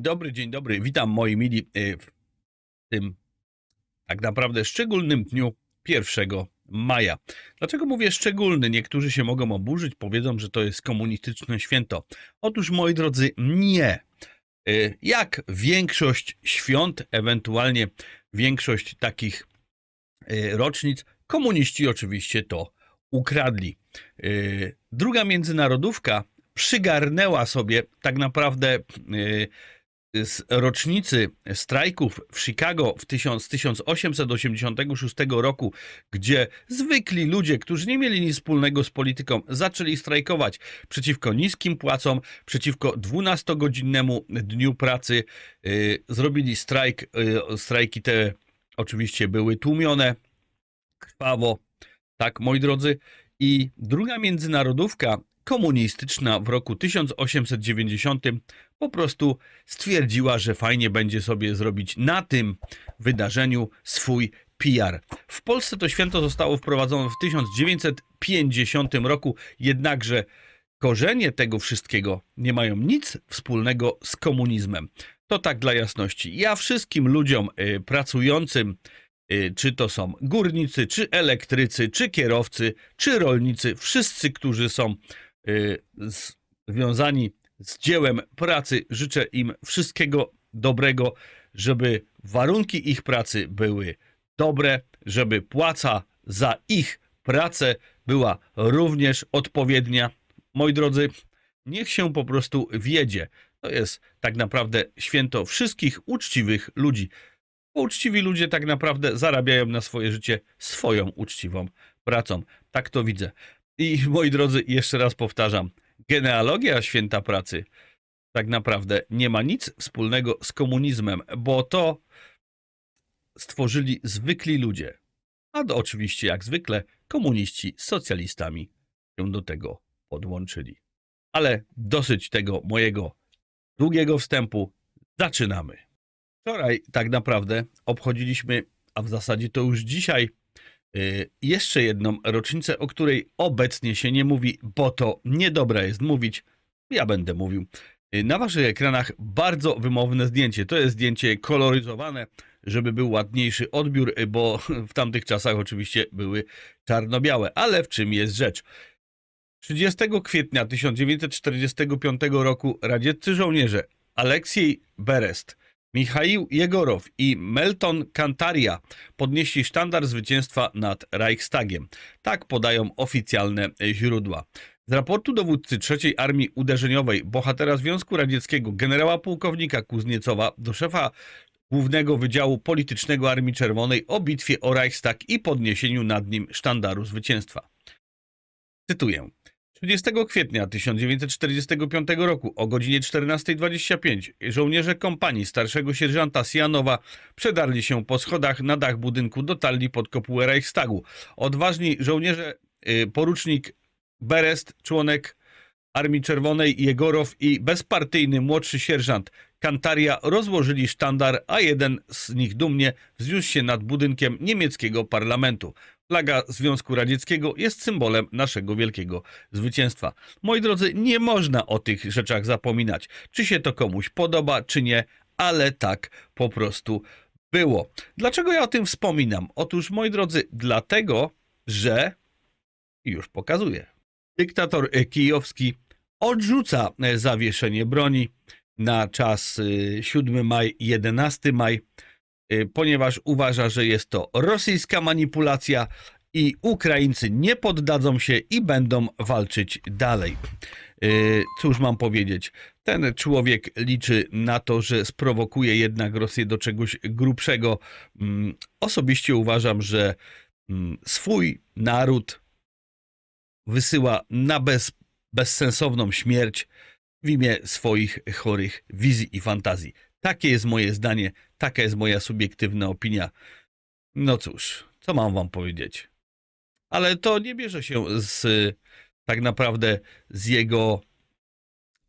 Dobry, dzień dobry. Witam moi mili y, w tym tak naprawdę szczególnym dniu 1 maja. Dlaczego mówię szczególny? Niektórzy się mogą oburzyć, powiedzą, że to jest komunistyczne święto. Otóż, moi drodzy, nie. Y, Jak większość świąt, ewentualnie większość takich y, rocznic, komuniści oczywiście to ukradli. Druga międzynarodówka przygarnęła sobie tak naprawdę y, z rocznicy strajków w Chicago w 1000, z 1886 roku, gdzie zwykli ludzie, którzy nie mieli nic wspólnego z polityką, zaczęli strajkować przeciwko niskim płacom, przeciwko 12-godzinnemu dniu pracy. Y, Zrobili strajk. y, Strajki te oczywiście były tłumione krwawo. Tak, moi drodzy. I druga międzynarodówka komunistyczna w roku 1890 po prostu stwierdziła, że fajnie będzie sobie zrobić na tym wydarzeniu swój PR. W Polsce to święto zostało wprowadzone w 1950 roku, jednakże korzenie tego wszystkiego nie mają nic wspólnego z komunizmem. To tak dla jasności. Ja wszystkim ludziom y, pracującym Y, czy to są górnicy, czy elektrycy, czy kierowcy, czy rolnicy, wszyscy, którzy są związani z dziełem pracy, życzę im wszystkiego dobrego, żeby warunki ich pracy były dobre, żeby płaca za ich pracę była również odpowiednia. Moi drodzy, niech się po prostu wiedzie. To jest tak naprawdę święto wszystkich uczciwych ludzi. Uczciwi ludzie tak naprawdę zarabiają na swoje życie swoją uczciwą pracą. Tak to widzę. I moi drodzy, jeszcze raz powtarzam, genealogia święta pracy tak naprawdę nie ma nic wspólnego z komunizmem, bo to stworzyli zwykli ludzie. A do, oczywiście, jak zwykle, komuniści z socjalistami się do tego podłączyli. Ale dosyć tego mojego długiego wstępu. Zaczynamy. Wczoraj tak naprawdę obchodziliśmy, a w zasadzie to już dzisiaj, jeszcze jedną rocznicę, o której obecnie się nie mówi, bo to niedobre jest mówić. Ja będę mówił. Y, Na waszych ekranach bardzo wymowne zdjęcie. To jest zdjęcie koloryzowane, żeby był ładniejszy odbiór, y, bo w tamtych czasach oczywiście były czarno-białe. Ale w czym jest rzecz? 30 kwietnia 1945 roku radzieccy żołnierze Aleksiej Berest, Michaił Jegorow i Melton Kantaria podnieśli sztandar zwycięstwa nad Reichstagiem. Tak podają oficjalne źródła. Z raportu dowódcy III Armii Uderzeniowej, bohatera Związku Radzieckiego, generała pułkownika Kuzniecowa do szefa Głównego Wydziału Politycznego Armii Czerwonej o bitwie o Reichstag i podniesieniu nad nim sztandaru zwycięstwa. Cytuję. 30 kwietnia 1945 roku o godzinie 14.25 żołnierze kompanii starszego sierżanta Sianowa przedarli się po schodach na dach budynku, dotarli pod kopułę Reichstagu. Odważni żołnierze, y, porucznik Berest, członek Armii Czerwonej Jegorow i bezpartyjny młodszy sierżant Kantaria rozłożyli sztandar, a jeden z nich dumnie wzniósł się nad budynkiem niemieckiego parlamentu. Flaga Związku Radzieckiego jest symbolem naszego wielkiego zwycięstwa. Moi drodzy, nie można o tych rzeczach zapominać. Czy się to komuś podoba, czy nie, ale tak po prostu było. Dlaczego ja o tym wspominam? Otóż, moi drodzy, dlatego, że już pokazuję. Dyktator e, kijowski odrzuca e, zawieszenie broni na czas y, 7 maj, 11 maj, ponieważ uważa, że jest to rosyjska manipulacja i Ukraińcy nie poddadzą się i będą walczyć dalej. Y, Cóż mam powiedzieć? Ten człowiek liczy na to, że sprowokuje jednak Rosję do czegoś grubszego. Mm, Osobiście uważam, że mm, swój naród wysyła na bez, bezsensowną śmierć w imię swoich chorych wizji i fantazji. Takie jest moje zdanie, taka jest moja subiektywna opinia. No cóż, co mam wam powiedzieć? Ale to nie bierze się z tak naprawdę z jego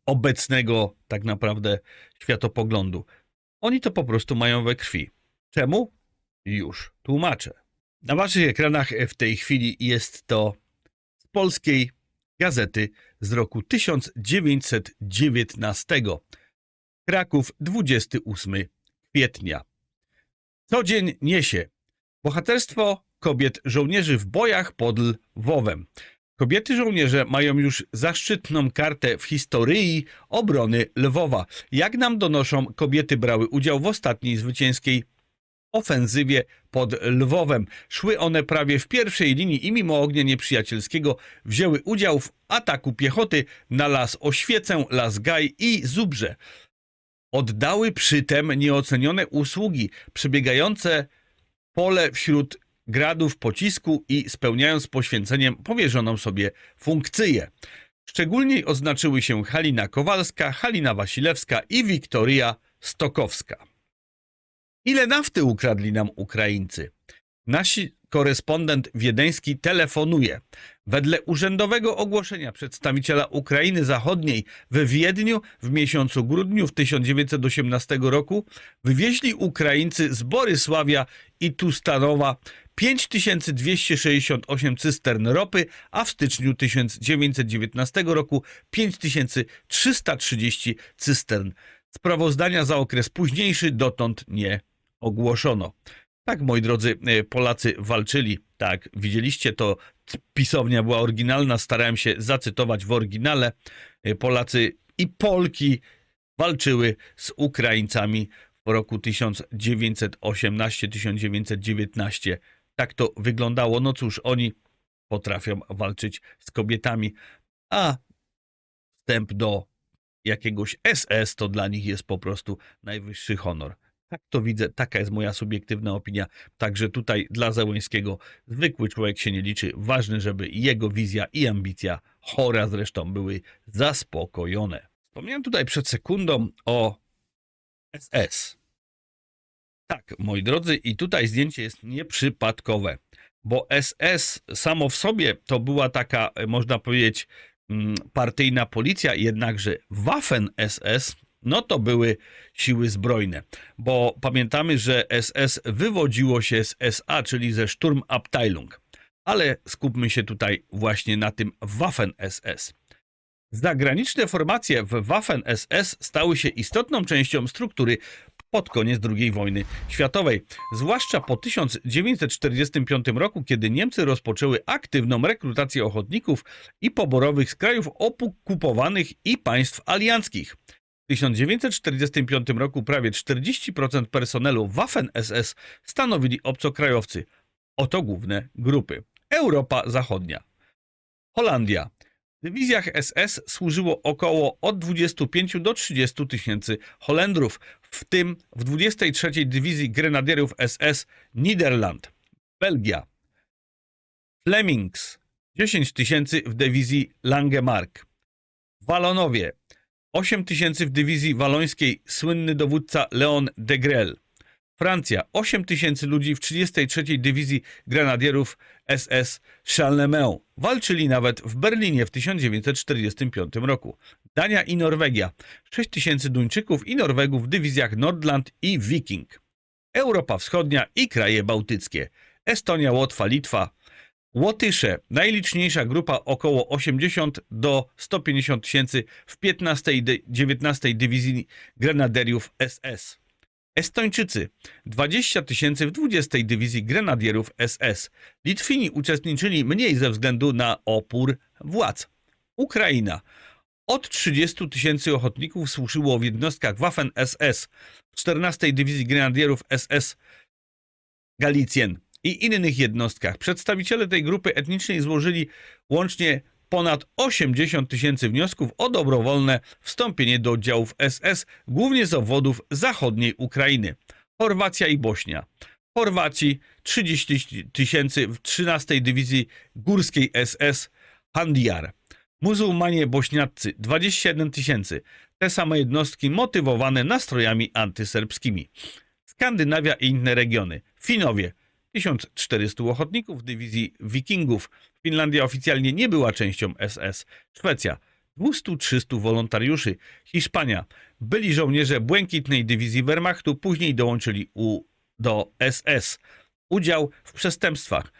obecnego tak naprawdę światopoglądu. Oni to po prostu mają we krwi. Czemu? Już tłumaczę. Na waszych ekranach w tej chwili jest to z polskiej gazety z roku 1919. Kraków, 28 kwietnia. Co dzień niesie bohaterstwo kobiet żołnierzy w bojach pod Lwowem. Kobiety żołnierze mają już zaszczytną kartę w historii obrony Lwowa. Jak nam donoszą, kobiety brały udział w ostatniej zwycięskiej ofensywie pod Lwowem. Szły one prawie w pierwszej linii i mimo ognia nieprzyjacielskiego wzięły udział w ataku piechoty na las Oświecę, las Gaj i Zubrze. Oddały przytem nieocenione usługi, przebiegające pole wśród gradów pocisku i spełniając poświęceniem powierzoną sobie funkcję. Szczególnie oznaczyły się Halina Kowalska, Halina Wasilewska i Wiktoria Stokowska. Ile nafty ukradli nam Ukraińcy? Nasi korespondent wiedeński telefonuje. Wedle urzędowego ogłoszenia przedstawiciela Ukrainy Zachodniej we Wiedniu w miesiącu grudniu w 1918 roku wywieźli Ukraińcy z Borysławia i Tustanowa 5268 cystern ropy, a w styczniu 1919 roku 5330 cystern. Sprawozdania za okres późniejszy dotąd nie ogłoszono. Tak, moi drodzy, e, Polacy walczyli. Tak, widzieliście to. Pisownia była oryginalna. Starałem się zacytować w oryginale. E, Polacy i Polki walczyły z Ukraińcami w roku 1918-1919. Tak to wyglądało. No cóż, oni potrafią walczyć z kobietami, a wstęp do jakiegoś SS to dla nich jest po prostu najwyższy honor. Tak to widzę, taka jest moja subiektywna opinia. Także tutaj dla Załęskiego zwykły człowiek się nie liczy. Ważne, żeby jego wizja i ambicja, chora zresztą, były zaspokojone. Wspomniałem tutaj przed sekundą o SS. Tak, moi drodzy, i tutaj zdjęcie jest nieprzypadkowe, bo SS samo w sobie to była taka, e, można powiedzieć, mm, partyjna policja, jednakże Waffen-SS no to były siły zbrojne, bo pamiętamy, że SS wywodziło się z SA, czyli ze Sturmabteilung. Ale skupmy się tutaj właśnie na tym Waffen-SS. Zagraniczne formacje w Waffen-SS stały się istotną częścią struktury pod koniec II wojny światowej, zwłaszcza po 1945 roku, kiedy Niemcy rozpoczęły aktywną rekrutację ochotników i poborowych z krajów okupowanych i państw alianckich. W 1945 roku prawie 40% personelu Waffen-SS stanowili obcokrajowcy. Oto główne grupy. Europa Zachodnia. Holandia. W dywizjach SS służyło około od 25 do 30 tysięcy Holendrów, w tym w 23 Dywizji Grenadierów SS Niderland. Belgia. Flemings 10 tysięcy w dywizji Langemark. Walonowie 8 tysięcy w dywizji walońskiej słynny dowódca Leon de Grel. Francja 8 tysięcy ludzi w 33 dywizji grenadierów SS Charlemagne. Walczyli nawet w Berlinie w 1945 roku. Dania i Norwegia 6 tysięcy Duńczyków i Norwegów w dywizjach Nordland i Viking. Europa Wschodnia i kraje bałtyckie. Estonia, Łotwa, Litwa, Łotysze, najliczniejsza grupa około 80 do 150 tysięcy w 15 i 19 dywizji grenaderiów SS. Estończycy 20 tysięcy w 20 dywizji grenadierów SS. Litwini uczestniczyli mniej ze względu na opór władz. Ukraina od 30 tysięcy ochotników służyło w jednostkach Waffen SS w 14 dywizji grenadierów SS Galicjen i innych jednostkach. Przedstawiciele tej grupy etnicznej złożyli łącznie ponad 80 tysięcy wniosków o dobrowolne wstąpienie do oddziałów SS, głównie z obwodów zachodniej Ukrainy. Chorwacja i Bośnia. W Chorwacji 30 tysięcy w 13 dywizji górskiej SS Handjar. Muzułmanie bośniaccy 21 tysięcy. Te same jednostki motywowane nastrojami antyserbskimi. Skandynawia i inne regiony. Finowie 1400 ochotników dywizji Wikingów. Finlandia oficjalnie nie była częścią SS. Szwecja 200-300 wolontariuszy. Hiszpania byli żołnierze błękitnej dywizji Wehrmachtu, później dołączyli u, do SS. Udział w przestępstwach.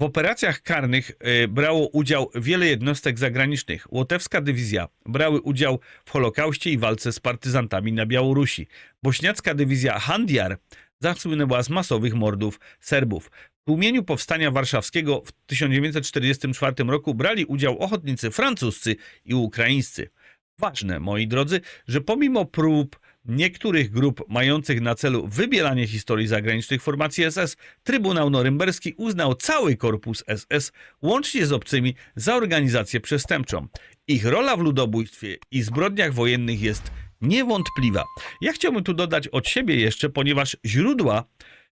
W operacjach karnych y, brało udział wiele jednostek zagranicznych. Łotewska dywizja brały udział w Holokauście i walce z partyzantami na Białorusi. Bośniacka dywizja Handjar zasłynęła z masowych mordów Serbów. W tłumieniu powstania warszawskiego w 1944 roku brali udział ochotnicy francuscy i ukraińscy. Ważne, moi drodzy, że pomimo prób niektórych grup mających na celu wybielanie historii zagranicznych formacji SS, Trybunał Norymberski uznał cały korpus SS, łącznie z obcymi, za organizację przestępczą. Ich rola w ludobójstwie i zbrodniach wojennych jest niewątpliwa. Ja chciałbym tu dodać od siebie jeszcze, ponieważ źródła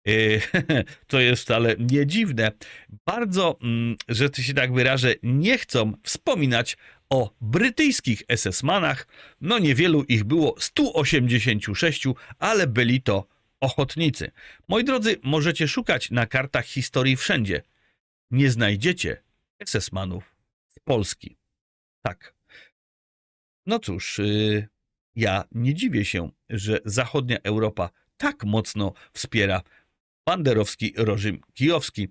Yy, to jest wcale nie dziwne. Bardzo, mm, że się tak wyrażę, nie chcą wspominać o brytyjskich SS-manach. No niewielu ich było, 186, ale byli to ochotnicy. Moi drodzy, możecie szukać na kartach historii wszędzie. Nie znajdziecie SS-manów z Polski. Tak. No cóż, yy, ja nie dziwię się, że zachodnia Europa tak mocno wspiera banderowski reżim kijowski,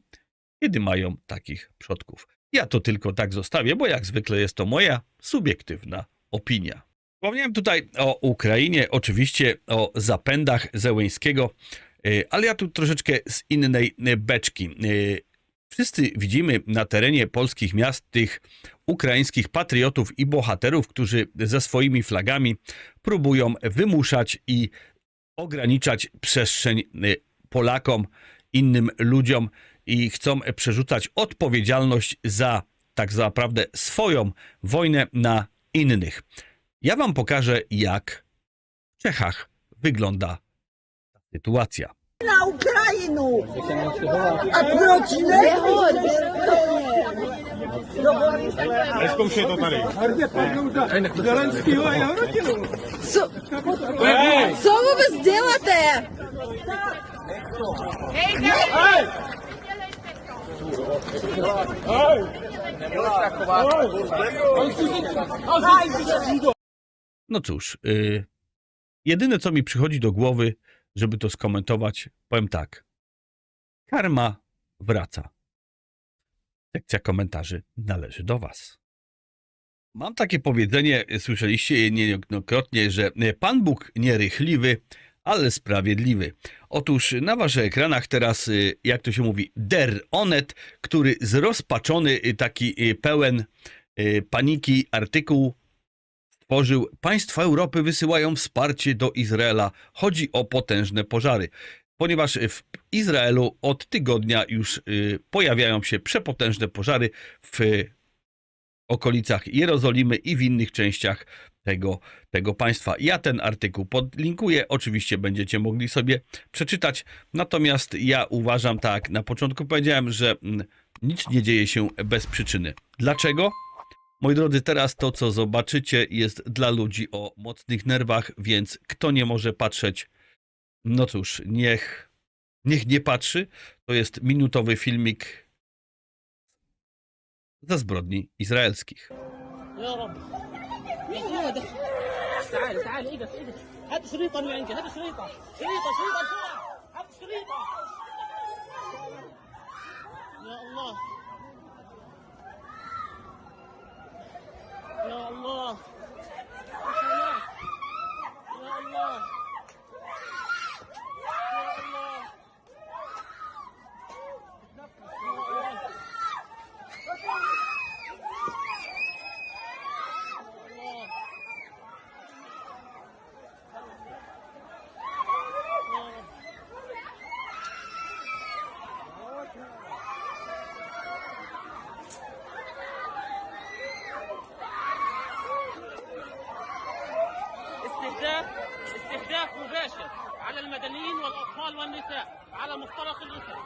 kiedy mają takich przodków. Ja to tylko tak zostawię, bo jak zwykle jest to moja subiektywna opinia. Wspomniałem tutaj o Ukrainie, oczywiście o zapędach Zełęńskiego, y, ale ja tu troszeczkę z innej y, beczki. Wszyscy widzimy na terenie polskich miast tych ukraińskich patriotów i bohaterów, którzy ze swoimi flagami próbują wymuszać i ograniczać przestrzeń y, Polakom, innym ludziom i chcą przerzucać odpowiedzialność za tak naprawdę swoją wojnę na innych. Ja wam pokażę, jak w Czechach wygląda ta sytuacja na Україну. А проти них Ось ще то тарі. Зеленського я вручив. Що що ви ви зробите? No cóż, y, jedyne co mi przychodzi do głowy, żeby to skomentować, powiem tak. Karma wraca. Sekcja komentarzy należy do Was. Mam takie powiedzenie, słyszeliście je niejednokrotnie, że Pan Bóg nierychliwy, ale sprawiedliwy. Otóż na Waszych ekranach teraz, y, jak to się mówi, der onet, który zrozpaczony, y, taki y, pełen paniki artykuł stworzył. Państwa Europy wysyłają wsparcie do Izraela. Chodzi o potężne pożary. Ponieważ w Izraelu od tygodnia już y, pojawiają się przepotężne pożary w okolicach Jerozolimy i w innych częściach tego, tego państwa. Ja ten artykuł podlinkuję, oczywiście będziecie mogli sobie przeczytać. Natomiast ja uważam tak, na początku powiedziałem, że mm, nic nie dzieje się bez przyczyny. Dlaczego? Moi drodzy, teraz to, co zobaczycie, jest dla ludzi o mocnych nerwach, więc kto nie może patrzeć, no cóż, niech, niech nie patrzy. To jest minutowy filmik ze zbrodni izraelskich. يا رب يا هو ده تعال تعال ايدك ايدك هات شريطة من عندي هات شريطة شريطة شريطة بسرعة هات شريطة يا الله يا الله يا الله على المدنيين والأطفال والنساء على مفترق الأسر.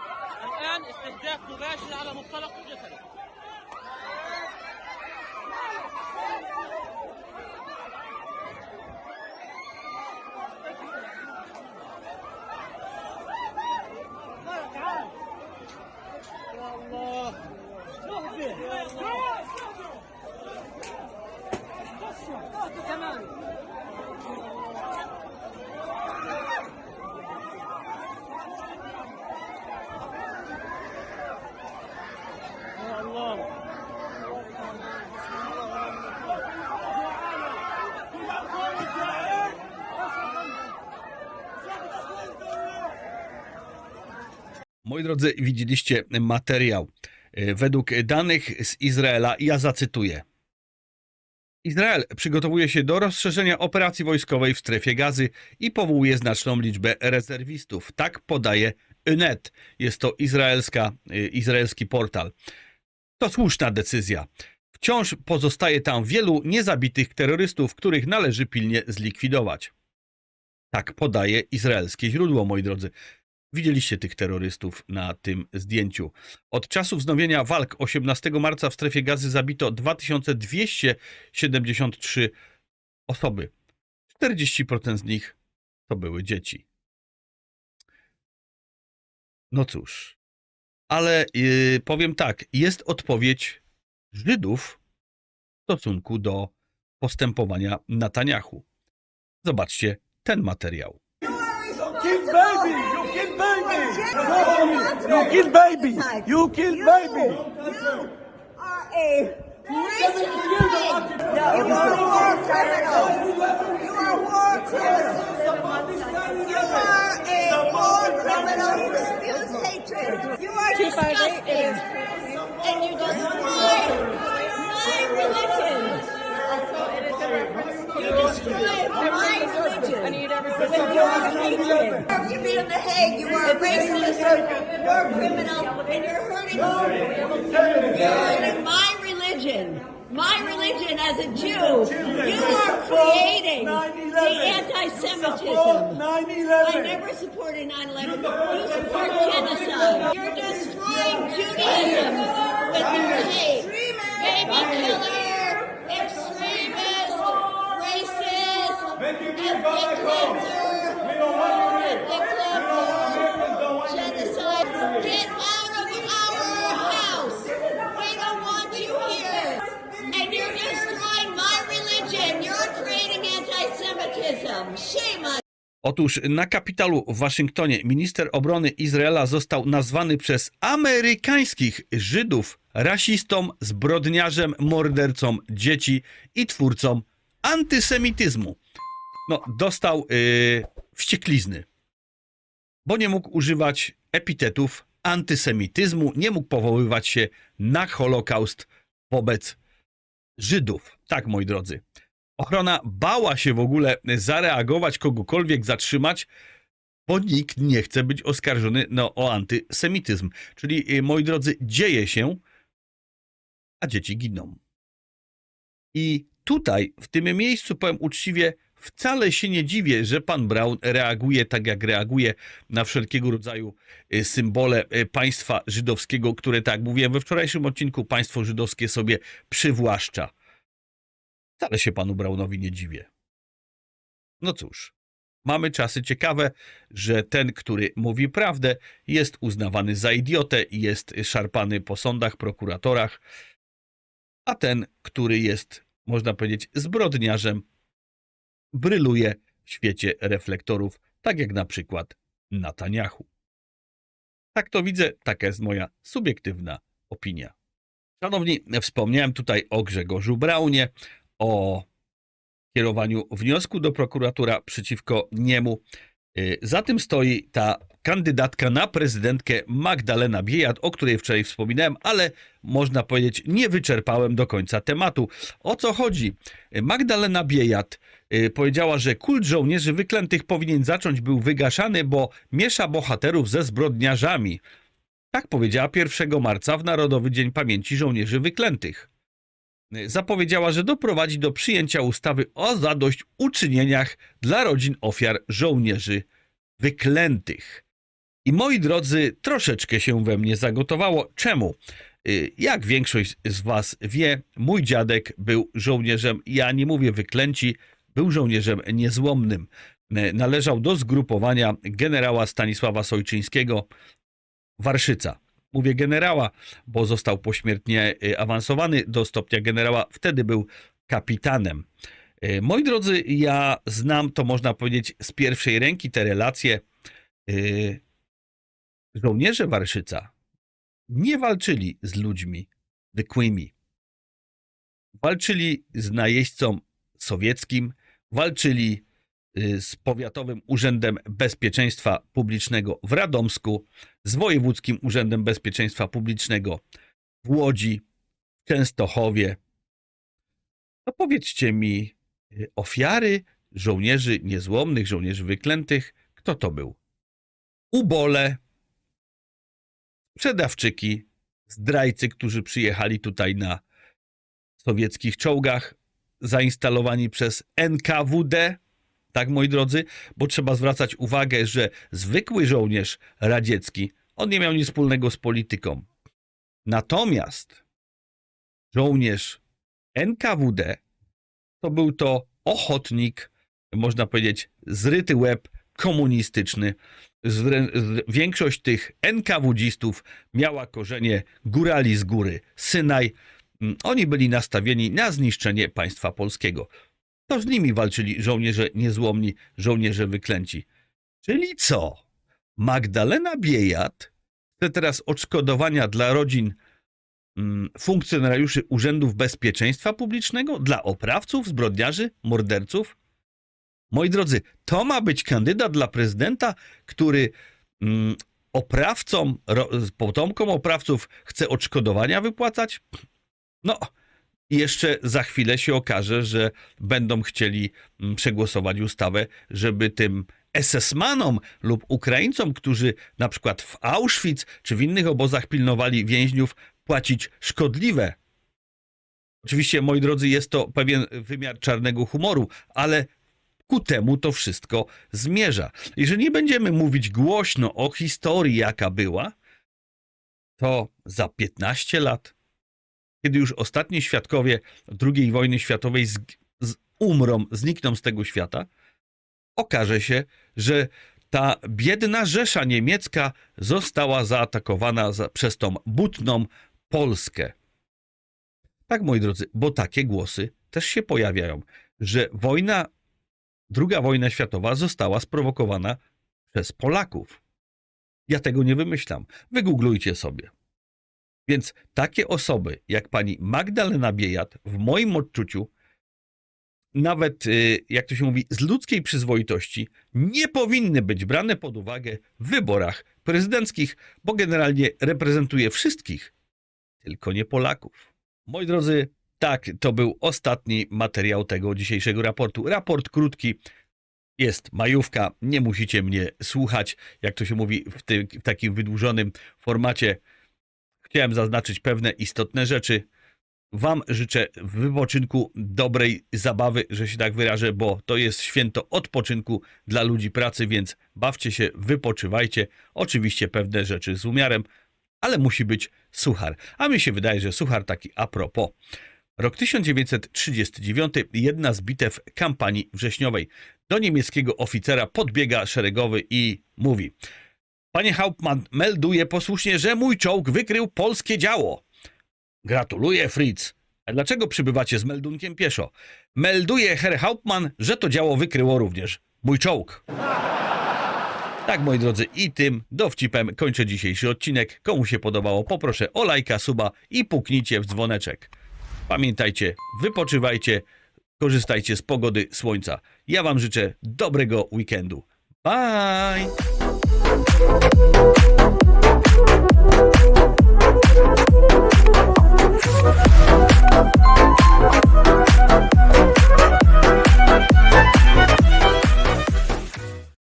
الآن استهداف مباشر على مفترق الاسر Moi drodzy, widzieliście materiał. E, Według danych z Izraela, ja zacytuję. Izrael przygotowuje się do rozszerzenia operacji wojskowej w strefie gazy i powołuje znaczną liczbę rezerwistów. Tak podaje Ynet. Jest to izraelska, y, izraelski portal. To słuszna decyzja. Wciąż pozostaje tam wielu niezabitych terrorystów, których należy pilnie zlikwidować. Tak podaje izraelskie źródło, moi drodzy. Widzieliście tych terrorystów na tym zdjęciu. Od czasu wznowienia walk 18 marca w strefie gazy zabito 2273 osoby. 40% z nich to były dzieci. No cóż, ale yy, powiem tak, jest odpowiedź Żydów w stosunku do postępowania Netanyahu. Zobaczcie ten materiał. baby! You kill baby! You kill baby! You kill baby! You are a. No, you are a war criminal. You are a war criminal. You are a war criminal who spews hatred. You are disgusting. And you destroy my religion. Religion. With your hatred. You be in the Hague. You are a racist. You're criminal. And you're hurting you're my religion. My religion as a Jew. You are creating the anti-Semitism. 9 I 11! never supported 9-11. You support genocide. You're destroying Judaism with your hate. Baby killer, Otóż na kapitalu w Waszyngtonie minister obrony Izraela został nazwany przez amerykańskich Żydów rasistą, zbrodniarzem, mordercą dzieci i twórcą antysemityzmu. No, dostał yy, wścieklizny, bo nie mógł używać epitetów antysemityzmu, nie mógł powoływać się na Holokaust wobec Żydów. Tak, moi drodzy. Ochrona bała się w ogóle zareagować, kogokolwiek zatrzymać, bo nikt nie chce być oskarżony no, o antysemityzm. Czyli, y, moi drodzy, dzieje się, a dzieci giną. I tutaj, w tym miejscu, powiem uczciwie, wcale się nie dziwię, że pan Brown reaguje tak, jak reaguje na wszelkiego rodzaju y, symbole y, państwa żydowskiego, które, tak jak mówiłem we wczorajszym odcinku, państwo żydowskie sobie przywłaszcza. Wcale się panu Brownowi nie dziwię. No cóż, mamy czasy ciekawe, że ten, który mówi prawdę, jest uznawany za idiotę i jest szarpany po sądach, prokuratorach, a ten, który jest, można powiedzieć, zbrodniarzem, bryluje w świecie reflektorów, tak jak na przykład Netanyahu. Tak to widzę, taka jest moja subiektywna opinia. Szanowni, wspomniałem tutaj o Grzegorzu Braunie, o kierowaniu wniosku do prokuratura przeciwko niemu. Y, Za tym stoi ta kandydatka na prezydentkę Magdalena Biejat, o której wczoraj wspominałem, ale można powiedzieć, nie wyczerpałem do końca tematu. O co chodzi? Magdalena Biejat y, powiedziała, że kult żołnierzy wyklętych powinien zacząć był wygaszany, bo miesza bohaterów ze zbrodniarzami. Tak powiedziała 1 marca w Narodowy Dzień Pamięci Żołnierzy Wyklętych zapowiedziała, że doprowadzi do przyjęcia ustawy o zadośćuczynieniach dla rodzin ofiar żołnierzy wyklętych. I moi drodzy, troszeczkę się we mnie zagotowało. Czemu? Y, Jak większość z Was wie, mój dziadek był żołnierzem, ja nie mówię wyklęci, był żołnierzem niezłomnym. Y, Należał do zgrupowania generała Stanisława Sojczyńskiego, Warszyca. Mówię generała, bo został pośmiertnie y, awansowany do stopnia generała. Wtedy był kapitanem. Moi drodzy, ja znam, to można powiedzieć, z pierwszej ręki te relacje. Żołnierze Warszyca nie walczyli z ludźmi zwykłymi. Walczyli z najeźdźcą sowieckim, walczyli y, z Powiatowym Urzędem Bezpieczeństwa Publicznego w Radomsku, z Wojewódzkim Urzędem Bezpieczeństwa Publicznego w Łodzi, w Częstochowie. No powiedzcie mi, y, ofiary żołnierzy niezłomnych, żołnierzy wyklętych, kto to był? Ubole, sprzedawczyki, zdrajcy, którzy przyjechali tutaj na sowieckich czołgach, zainstalowani przez NKWD, tak moi drodzy, bo trzeba zwracać uwagę, że zwykły żołnierz radziecki, on nie miał nic wspólnego z polityką. Natomiast żołnierz NKWD to był to ochotnik, można powiedzieć, zryty łeb komunistyczny. Z- Większość tych NKWdzistów miała korzenie górali z góry, Synaj. Mm, Oni byli nastawieni na zniszczenie państwa polskiego. To z nimi walczyli żołnierze niezłomni, żołnierze wyklęci. Czyli co? Magdalena Biejat chce teraz odszkodowania dla rodzin mm, funkcjonariuszy Urzędów Bezpieczeństwa Publicznego, dla oprawców, zbrodniarzy, morderców? Moi drodzy, to ma być kandydat dla prezydenta, który mm, oprawcom, ro, potomkom oprawców chce odszkodowania wypłacać? No, jeszcze za chwilę się okaże, że będą chcieli mm, przegłosować ustawę, żeby tym SS-manom lub Ukraińcom, którzy na przykład w Auschwitz czy w innych obozach pilnowali więźniów, płacić szkodliwe. Oczywiście, moi drodzy, jest to pewien wymiar czarnego humoru, ale ku temu to wszystko zmierza. Jeżeli nie będziemy mówić głośno o historii, jaka była, to za 15 lat, kiedy już ostatni świadkowie II wojny światowej z, z, umrą, znikną z tego świata, okaże się, że ta biedna Rzesza niemiecka została zaatakowana za, przez tą butną Polskę. Tak, moi drodzy, bo takie głosy też się pojawiają, że wojna, druga wojna światowa została sprowokowana przez Polaków. Ja tego nie wymyślam. Wygooglujcie sobie. Więc takie osoby jak pani Magdalena Biejat, w moim odczuciu, nawet, y, jak to się mówi, z ludzkiej przyzwoitości, nie powinny być brane pod uwagę w wyborach prezydenckich, bo generalnie reprezentuje wszystkich, tylko nie Polaków. Moi drodzy, tak, to był ostatni materiał tego dzisiejszego raportu. Raport krótki, jest majówka, nie musicie mnie słuchać, jak to się mówi w, w takim wydłużonym formacie. Chciałem zaznaczyć pewne istotne rzeczy. Wam życzę wypoczynku dobrej zabawy, że się tak wyrażę, bo to jest święto odpoczynku dla ludzi pracy, więc bawcie się, wypoczywajcie. Oczywiście pewne rzeczy z umiarem, ale musi być suchar. A mi się wydaje, że suchar taki a propos. Rok 1939, jedna z bitew kampanii wrześniowej. Do niemieckiego oficera podbiega szeregowy i mówi: Panie Hauptmann, melduję posłusznie, że mój czołg wykrył polskie działo. Gratuluję, Fritz. A dlaczego przybywacie z meldunkiem pieszo? Melduje Herr Hauptmann, że to działo wykryło również mój czołg. Tak, moi drodzy, i tym dowcipem kończę dzisiejszy odcinek. Komu się podobało, poproszę o lajka, suba i puknijcie w dzwoneczek. Pamiętajcie, wypoczywajcie, korzystajcie z pogody słońca. Ja Wam życzę dobrego weekendu. Bye!